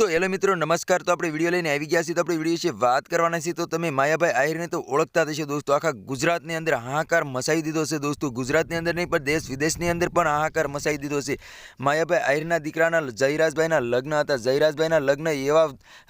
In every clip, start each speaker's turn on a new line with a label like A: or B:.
A: તો હેલો મિત્રો, નમસ્કાર. તો આપણે વીડિયો લઈને આવી ગયા છીએ. તો આપણે વીડિયો વિશે વાત કરવાના છીએ. તો તમે માયાભાઈ આહિરને તો ઓળખતા થશે દોસ્તો. આખા ગુજરાતની અંદર હાહાકાર મસાઈ દીધો છે દોસ્તો. ગુજરાતની અંદર નહીં, પણ દેશ વિદેશની અંદર પણ હાહાકાર મસાઈ દીધો છે. માયાભાઈ આહિરના દીકરાના જયરાજભાઈના લગ્ન હતા. જયરાજભાઈના લગ્ન એવા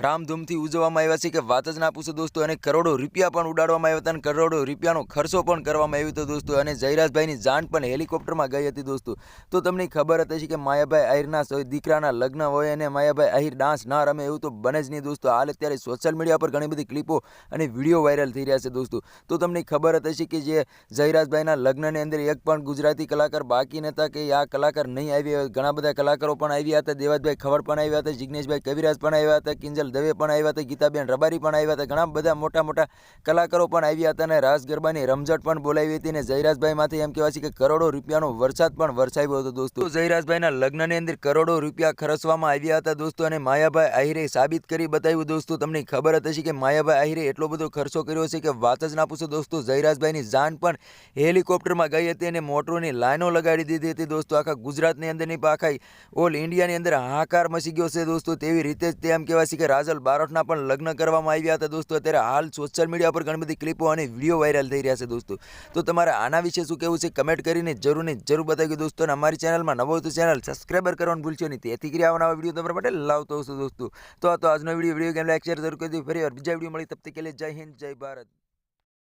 A: રામધૂમથી ઉજવવામાં આવ્યા છે કે વાત જ ના પૂછો દોસ્તો. અને કરોડો રૂપિયા પણ ઉડાડવામાં આવ્યા હતા અને કરોડો રૂપિયાનો ખર્ચો પણ કરવામાં આવ્યો હતો દોસ્તો. અને જયરાજભાઈની જાન પણ હેલિકોપ્ટરમાં ગઈ હતી દોસ્તો. તો તમને ખબર હતી કે માયાભાઈ આહિરના દીકરાના લગ્ન હોય અને માયાભાઈ આહિર ડાન્સ ના રમે એવું તો બને જ નહીં દોસ્તો. હાલ અત્યારે સોશિયલ મીડિયા પર ઘણી બધી ક્લિપો અને વીડિયો વાયરલ થઈ રહ્યા છે દોસ્તો. તો તમને ખબર હતી કે જે જયરાજભાઈના લગ્નની અંદર એક પણ ગુજરાતી કલાકાર બાકી નહોતા કે આ કલાકાર નહીં આવ્યા ઘણા બધા કલાકારો પણ આવ્યા હતા. દેવાજભાઈ ખવડ પણ આવ્યા હતા. જિગ્નેશભાઈ કવિરાજ પણ આવ્યા હતા. કિંજલ દવે પણ આવ્યા હતા. ગીતાબેન રબારી પણ આવ્યા હતા. ઘણા બધા મોટા મોટા કલાકારો પણ આવ્યા હતા અને રાસ ગરબાની રમઝટ પણ બોલાવી હતી અને જયરાજભાઈમાંથી એમ કહેવાય છે કે કરોડો રૂપિયાનો વરસાદ પણ વરસાવ્યો હતો દોસ્તો. જયરાજભાઈના લગ્નની અંદર કરોડો રૂપિયા ખર્ચવામાં આવ્યા હતા દોસ્તો અને માયાભાઈ આહિરે સાબિત કરી બતાવ્યું, દોસ્તો, તમને ખબર હતી કે માયાભાઈ આહિરે એટલો બધો ખર્ચો કર્યો છે કે વાત જ ના પૂછો, દોસ્તો, જયરાજભાઈની જાન પણ હેલિકોપ્ટરમાં ગઈ હતી અને મોટરોની લાઈનો લગાડી દીધી હતી, દોસ્તો, આખા ગુજરાતની અંદર નહીં ઓલ ઇન્ડિયાની અંદર હાહાકાર મચી ગયો છે, દોસ્તો, તેવી રીતે જ તે એમ કહેવાય છે કે રાજલ બારોટના પણ લગ્ન કરવામાં આવ્યા હતા, દોસ્તો, અત્યારે હાલ સોશિયલ મીડિયા પર ઘણી બધી ક્લિપો અને વીડિયો વાયરલ થઈ રહ્યા છે, દોસ્તો. તો તમારે આના વિશે શું કહેવું છે કમેન્ટ કરીને જરૂર ને જરૂર બતાવ્યું દોસ્તો, અને અમારી ચેનલમાં નવો તો ચેનલ સબસ્ક્રાઈબર કરવાનું ભૂલશો નહીં. તેથી કરી આવવાના વીડિયો તમારા માટે લાવતો દોસ્તો. તો આ તો આજનો video video game like share જરૂર કરી દીધું ફરી વાર બીજા વીડિયો મળી, તબ તક કે લે જય હિન્દ, જય ભારત.